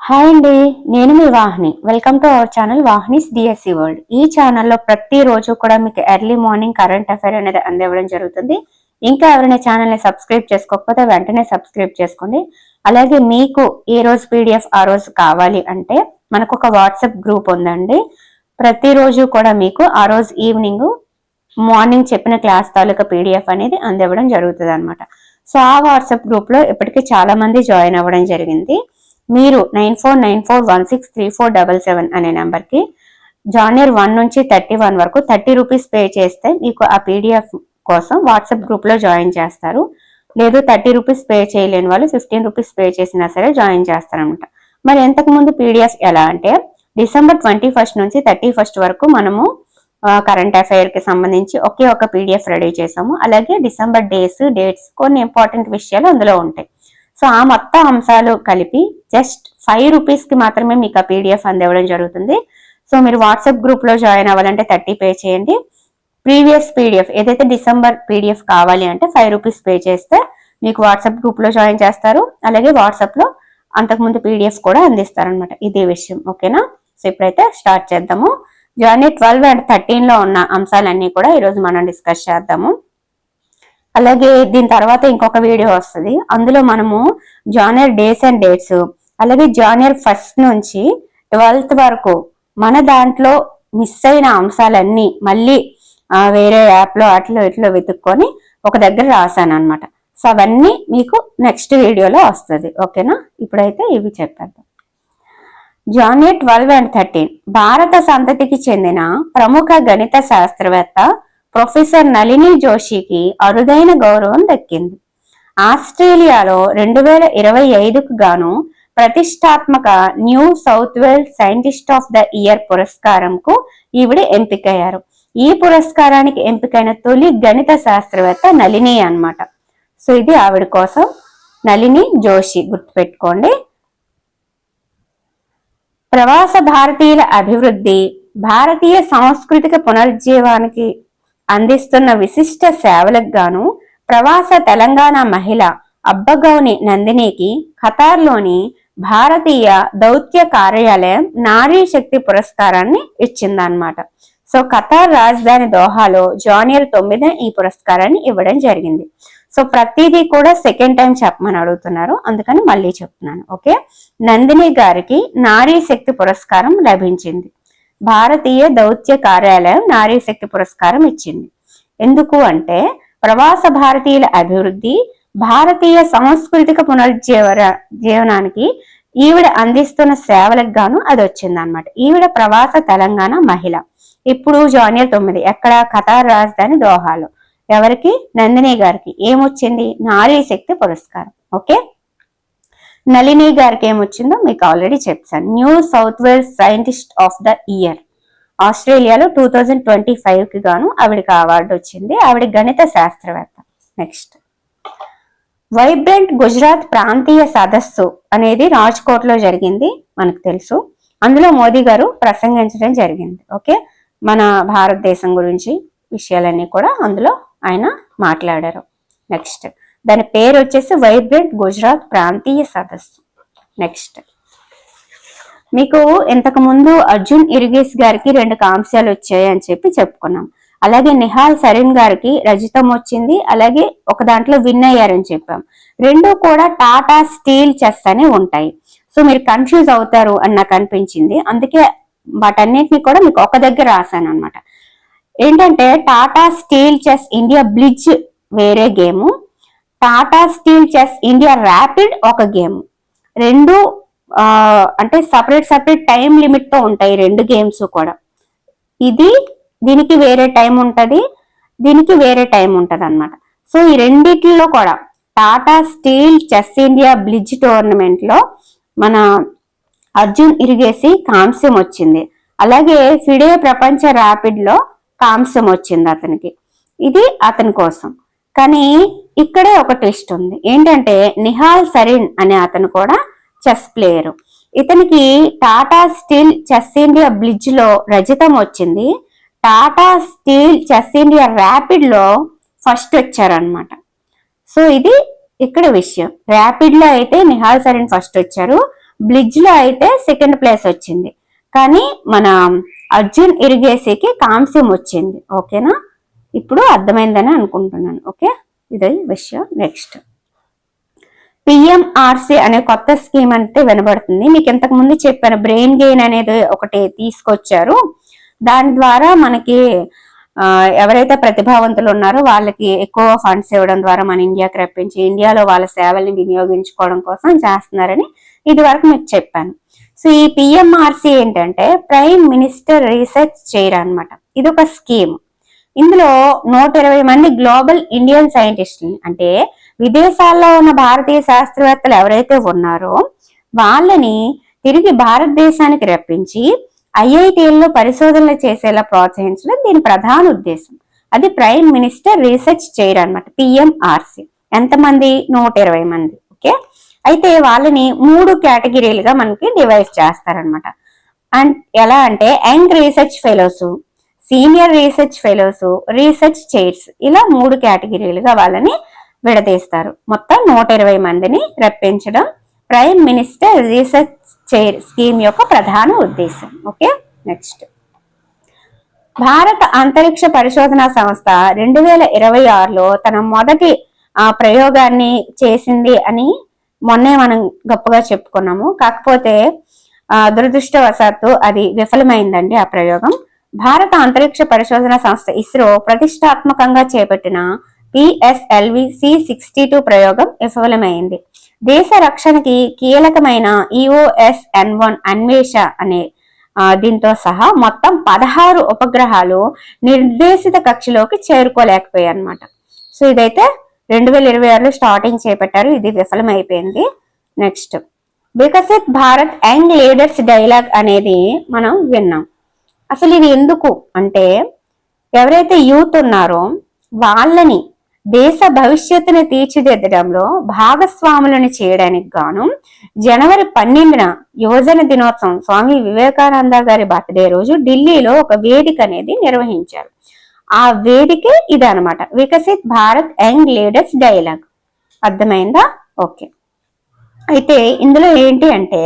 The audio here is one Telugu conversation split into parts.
హాయ్ అండి నేను మీ Vahini. Welcome to our channel Vahini's DSC world ఈ ఛానల్లో ప్రతిరోజు కూడా మీకు ఎర్లీ మార్నింగ్ కరెంట్ అఫైర్ అనేది అందివ్వడం జరుగుతుంది. ఇంకా ఎవరైనా ఛానల్ని సబ్స్క్రైబ్ చేసుకోకపోతే వెంటనే సబ్స్క్రైబ్ చేసుకోండి. అలాగే మీకు ఏ రోజు పీడిఎఫ్ ఆ రోజు కావాలి అంటే మనకు ఒక వాట్సాప్ గ్రూప్ ఉందండి. ప్రతిరోజు కూడా మీకు ఆ రోజు ఈవినింగ్ మార్నింగ్ చెప్పిన క్లాస్ తాలూకా పీడిఎఫ్ అనేది అందివ్వడం జరుగుతుంది అనమాట సో ఆ వాట్సాప్ గ్రూప్లో ఇప్పటికీ చాలామంది జాయిన్ అవ్వడం జరిగింది. మీరు nine four nine four one six three four double seven అనే నెంబర్కి జానియర్ వన్ నుంచి థర్టీ వన్ వరకు థర్టీ రూపీస్ పే చేస్తే మీకు ఆ పీడిఎఫ్ కోసం వాట్సాప్ గ్రూప్లో జాయిన్ చేస్తారు. లేదు థర్టీ రూపీస్ పే చేయలేని వాళ్ళు ఫిఫ్టీన్ రూపీస్ పే చేసినా సరే జాయిన్ చేస్తారనమాట మరి ఎంతకు ముందు పీడిఎఫ్ ఎలా అంటే డిసెంబర్ ట్వంటీ ఫస్ట్ నుంచి థర్టీ ఫస్ట్ వరకు మనము కరెంట్ అఫైర్కి సంబంధించి ఒకే ఒక పీడిఎఫ్ రెడీ చేసాము. అలాగే డిసెంబర్ డేస్ డేట్స్ కొన్ని ఇంపార్టెంట్ విషయాలు అందులో ఉంటాయి. సో ఆ మొత్తం అంశాలు కలిపి జస్ట్ ఫైవ్ రూపీస్కి మాత్రమే మీకు ఆ పీడిఎఫ్ అందివ్వడం జరుగుతుంది. సో మీరు వాట్సాప్ గ్రూప్లో జాయిన్ అవ్వాలంటే థర్టీ పే చేయండి. ప్రీవియస్ పీడిఎఫ్ ఏదైతే డిసెంబర్ పీడిఎఫ్ కావాలి అంటే ఫైవ్ రూపీస్ పే చేస్తే మీకు వాట్సాప్ గ్రూప్లో జాయిన్ చేస్తారు. అలాగే వాట్సాప్లో అంతకుముందు పీడిఎఫ్ కూడా అందిస్తారనమాట ఇదే విషయం. ఓకేనా? సో ఇప్పుడైతే స్టార్ట్ చేద్దాము. జర్నీ ట్వెల్వ్ అండ్ థర్టీన్లో ఉన్న అంశాలన్నీ కూడా ఈరోజు మనం డిస్కస్ చేద్దాము. అలాగే దీని తర్వాత ఇంకొక వీడియో వస్తుంది. అందులో మనము జానియర్ డేస్ అండ్ డేట్స్ అలాగే జానియర్ ఫస్ట్ నుంచి ట్వెల్త్ వరకు మన దాంట్లో మిస్ అయిన అంశాలన్నీ మళ్ళీ వేరే యాప్లో అట్లో ఇట్లో వెతుక్కొని ఒక దగ్గర రాశాను అనమాట సో అవన్నీ మీకు నెక్స్ట్ వీడియోలో వస్తుంది. ఓకేనా? ఇప్పుడైతే ఇవి చెప్పేద్దాం. January twelve and thirteen. భారత సంతతికి చెందిన ప్రముఖ గణిత శాస్త్రవేత్త ప్రొఫెసర్ నళిని జోషికి అరుదైన గౌరవం దక్కింది. ఆస్ట్రేలియాలో రెండు వేల ఇరవై ఐదుకు గాను ప్రతిష్టాత్మక New South Wales scientist of the year పురస్కారంకు ఈవిడ ఎంపికయ్యారు. ఈ పురస్కారానికి ఎంపికైన తొలి గణిత శాస్త్రవేత్త నళిని అనమాట సో ఇది ఆవిడ కోసం నళిని జోషి గుర్తుపెట్టుకోండి. ప్రవాస భారతీయుల అభివృద్ధి భారతీయ సాంస్కృతిక పునరుజ్జీవానికి అందిస్తున్న విశిష్ట సేవలకు గాను ప్రవాస తెలంగాణ మహిళ అబ్బగౌని నందినికి ఖతార్లోని భారతీయ దౌత్య కార్యాలయం నారీ శక్తి పురస్కారాన్ని ఇచ్చిందన్నమాట. సో ఖతార్ రాజధాని దోహాలో జానియర్ తొమ్మిది ఈ పురస్కారాన్ని ఇవ్వడం జరిగింది. సో ప్రతిదీ కూడా సెకండ్ టైం చెప్పమని అడుగుతున్నారు. అందుకని మళ్ళీ చెప్తున్నాను. ఓకే? నందిని గారికి నారీ శక్తి పురస్కారం లభించింది. భారతీయ దౌత్య కార్యాలయం నారీ శక్తి పురస్కారం ఇచ్చింది. ఎందుకు అంటే ప్రవాస భారతీయుల అభివృద్ధి భారతీయ సాంస్కృతిక పునరుజ్జీవ జీవనానికి ఈవిడ అందిస్తున్న సేవలకు గాను అది వచ్చింది అనమాట ఈవిడ ప్రవాస తెలంగాణ మహిళ. ఇప్పుడు జానియర్ తొమ్మిది ఎక్కడ ఖతార్ రాజధాని దోహాలో. ఎవరికి? నందిని గారికి. ఏమొచ్చింది? నారీ శక్తి పురస్కారం. ఓకే? నళిని గారికి ఏమొచ్చిందో మీకు ఆల్రెడీ చెప్తాను. New South Wales scientist of the year ఆస్ట్రేలియాలో టూ థౌజండ్ ట్వంటీ ఫైవ్కి గాను ఆవిడకి అవార్డు వచ్చింది. ఆవిడ గణిత శాస్త్రవేత్త. నెక్స్ట్ వైబ్రెంట్ గుజరాత్ ప్రాంతీయ సదస్సు అనేది రాజ్కోట్లో జరిగింది మనకు తెలుసు. అందులో మోదీ గారు ప్రసంగించడం జరిగింది. ఓకే మన భారతదేశం గురించి విషయాలన్నీ కూడా అందులో ఆయన మాట్లాడారు. నెక్స్ట్ దాని పేరు వచ్చేసి వైబ్రెంట్ గుజరాత్ ప్రాంతీయ సదస్సు. నెక్స్ట్ మీకు ఇంతకు ముందు అర్జున్ ఇరిగేస్ గారికి రెండు కాంస్యాలు వచ్చాయి అని చెప్పి చెప్పుకున్నాం. అలాగే నిహాల్ సరీన్ గారికి రజితం వచ్చింది. అలాగే ఒక దాంట్లో విన్ అయ్యారని చెప్పాం. రెండు కూడా టాటా స్టీల్ చెస్ అని ఉంటాయి. సో మీరు కన్ఫ్యూజ్ అవుతారు అని నాకు అనిపించింది. అందుకే వాటన్నిటిని కూడా మీకు ఒక దగ్గర రాశాను అనమాట ఏంటంటే Tata Steel chess India blitz వేరే game. Tata Steel chess India rapid ఒక గేమ్ రెండు అంటే సపరేట్ సపరేట్ టైం లిమిట్తో ఉంటాయి రెండు గేమ్స్ కూడా. ఇది దీనికి వేరే టైం ఉంటుంది దీనికి వేరే టైం ఉంటుంది అనమాట సో ఈ రెండిట్లో కూడా Tata steel chess India blitz టోర్నమెంట్లో మన అర్జున్ ఇరిగేసి కాంస్యం వచ్చింది. అలాగే ఫిడే ప్రపంచ ర్యాపిడ్లో కాంస్యం వచ్చింది అతనికి. ఇది అతని కోసం. కానీ ఇక్కడే ఒక ట్విస్ట్ ఉంది. ఏంటంటే నిహాల్ సరిన్ అనే అతను కూడా చెస్ ప్లేయర్. ఇతనికి టాటా స్టీల్ చెస్ ఇండియా బ్లిడ్జ్లో రజితం వచ్చింది. టాటా స్టీల్ చెస్ ఇండియా ర్యాపిడ్లో ఫస్ట్ వచ్చారనమాట సో ఇది ఇక్కడ విషయం. ర్యాపిడ్లో అయితే నిహాల్ సరిన్ ఫస్ట్ వచ్చారు. బ్లిడ్జ్లో అయితే సెకండ్ ప్లేస్ వచ్చింది. కానీ మన అర్జున్ ఇరిగేసికి కాంస్యం వచ్చింది. ఓకేనా? ఇప్పుడు అర్థమైందని అనుకుంటున్నాను ఓకే? ఇది విషయం నెక్స్ట్. పిఎంఆర్సి అనే కొత్త స్కీమ్ అంటే వినబడుతుంది. మీకు ఇంతకు ముందు చెప్పాను బ్రెయిన్ గెయిన్ అనేది ఒకటి తీసుకొచ్చారు. దాని ద్వారా మనకి ఎవరైతే ప్రతిభావంతులు ఉన్నారో వాళ్ళకి ఎక్కువ ఫండ్స్ ఇవ్వడం ద్వారా మన ఇండియాకి రప్పించి ఇండియాలో వాళ్ళ సేవల్ని వినియోగించుకోవడం కోసం చేస్తున్నారని ఇది వరకు మీకు చెప్పాను. సో ఈ పిఎంఆర్సి ఏంటంటే ప్రైమ్ మినిస్టర్ రీసెర్చ్ చైర్ అనమాట ఇది ఒక స్కీమ్ ఇందులో నూట ఇరవై మంది గ్లోబల్ ఇండియన్ సైంటిస్టులు అంటే విదేశాల్లో ఉన్న భారతీయ శాస్త్రవేత్తలు ఎవరైతే ఉన్నారో వాళ్ళని తిరిగి భారతదేశానికి రప్పించి ఐఐటీల్లో పరిశోధనలు చేసేలా ప్రోత్సహించడం దీని ప్రధాన ఉద్దేశం. అది ప్రైమ్ మినిస్టర్ రీసెర్చ్ చైర్ అనమాట పిఎంఆర్సి. ఎంతమంది? నూట ఇరవై మంది. ఓకే? అయితే వాళ్ళని మూడు కేటగిరీలుగా మనకి డివైడ్ చేస్తారనమాట అండ్ ఎలా అంటే young research fellows senior research fellows research chairs ఇలా మూడు కేటగిరీలుగా వాళ్ళని విడదీస్తారు మొత్తం నూట ఇరవై మందిని రప్పించడం prime minister research chair scheme యొక్క ప్రధాన ఉద్దేశం. ఓకే? నెక్స్ట్. భారత అంతరిక్ష పరిశోధన సంస్థ రెండు వేల ఇరవై ఆరులో తన మొదటి ప్రయోగాన్ని చేసింది అని మొన్నే మనం గొప్పగా చెప్పుకున్నాము. కాకపోతే దురదృష్టవశాత్తు అది విఫలమైందండి ఆ ప్రయోగం. భారత అంతరిక్ష పరిశోధన సంస్థ ఇస్రో ప్రతిష్టాత్మకంగా చేపట్టిన పిఎస్ఎల్వి సి సిక్స్టీ టూ ప్రయోగం విఫలమైంది. దేశ రక్షణకి కీలకమైన ఈఓఎస్ ఎన్ వన్ అన్వేష అనే దీంతో సహా మొత్తం పదహారు ఉపగ్రహాలు నిర్దేశిత కక్షలోకి చేరుకోలేకపోయాయి అనమాట సో ఇదైతే రెండు వేల ఇరవై ఆరులో స్టార్టింగ్ చేపట్టారు. ఇది విఫలమైపోయింది. Next. Viksit Bharat young leaders dialogue అనేది మనం విన్నాం. అసలు ఇది ఎందుకు అంటే ఎవరైతే యూత్ ఉన్నారో వాళ్ళని దేశ భవిష్యత్తును తీర్చిదిద్దడంలో భాగస్వాములను చేయడానికి గాను జనవరి పన్నెండున యువజన దినోత్సవం స్వామి వివేకానంద గారి బర్త్డే రోజు ఢిల్లీలో ఒక వేదిక అనేది నిర్వహించారు. ఆ వేదికే ఇది అనమాట Viksit Bharat young leaders dialogue. అర్థమైందా? ఓకే. అయితే ఇందులో ఏంటి అంటే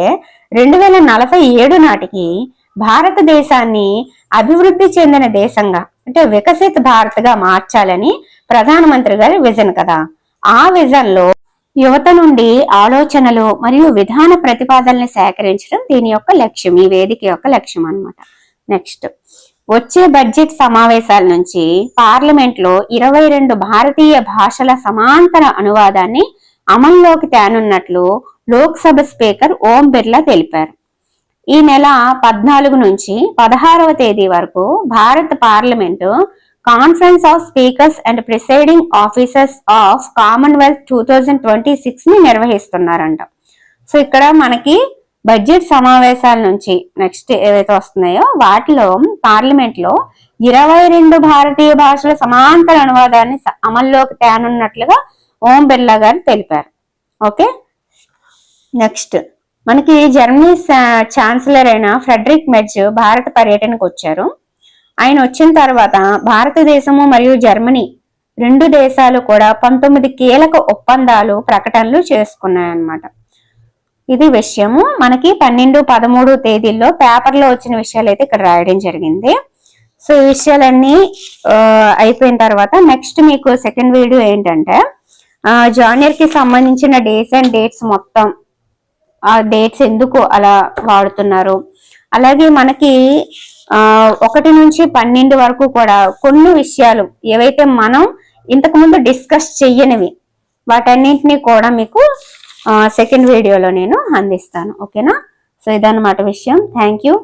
రెండు వేల నలభై ఏడు నాటికి భారతదేశాన్ని అభివృద్ధి చెందిన దేశంగా అంటే వికసిత్ భారత్గా మార్చాలని ప్రధానమంత్రి గారి విజన్ కదా. ఆ విజన్లో యువత నుండి ఆలోచనలు మరియు విధాన ప్రతిపాదనలు సేకరించడం దీని యొక్క లక్ష్యం ఈ వేదిక యొక్క లక్ష్యం అనమాట నెక్స్ట్ వచ్చే బడ్జెట్ సమావేశాల నుంచి పార్లమెంట్లో ఇరవై రెండు భారతీయ భాషల సమాంతర అనువాదాన్ని అమల్లోకి తేనున్నట్లు లోక్సభ స్పీకర్ ఓం బిర్లా తెలిపారు. ఈ నెల పద్నాలుగు నుంచి పదహారవ తేదీ వరకు భారత parliament conference of speakers and presiding officers of commonwealth two thousand twenty సిక్స్ని నిర్వహిస్తున్నారంట. సో ఇక్కడ మనకి బడ్జెట్ సమావేశాల నుంచి నెక్స్ట్ ఏవైతే వస్తున్నాయో వాటిలో పార్లమెంట్లో ఇరవై రెండు భారతీయ భాషల సమాంతర అనువాదాన్ని అమల్లోకి తేనున్నట్లుగా ఓం బిర్లా గారు తెలిపారు. ఓకే? నెక్స్ట్. మనకి జర్మనీ ఛాన్సలర్ అయిన ఫ్రెడరిక్ మెర్జ్ భారత పర్యటనకు వచ్చారు. ఆయన వచ్చిన తర్వాత భారతదేశము మరియు జర్మనీ రెండు దేశాలు కూడా పంతొమ్మిది కీలక ఒప్పందాలు ప్రకటనలు చేసుకున్నాయన్నమాట. ఇది విషయము. మనకి పన్నెండు పదమూడు తేదీల్లో పేపర్లో వచ్చిన విషయాలు అయితే ఇక్కడ రాయడం జరిగింది. సో ఈ విషయాలన్నీ అయిపోయిన తర్వాత నెక్స్ట్ మీకు సెకండ్ వీడియో ఏంటంటే జానియర్కి సంబంధించిన డేస్ అండ్ డేట్స్ మొత్తం ఆ డేట్స్ ఎందుకు అలా వాడుతున్నారు? అలాగే మనకి ఆ ఒకటి నుంచి పన్నెండు వరకు కూడా కొన్ని విషయాలు ఏవైతే మనం ఇంతకు ముందు డిస్కస్ చెయ్యనివి వాటన్నింటినీ కూడా మీకు సెకండ్ వీడియోలో నేను అందిస్తాను. ఓకేనా? సో ఇదన్నమాట విషయం. Thank you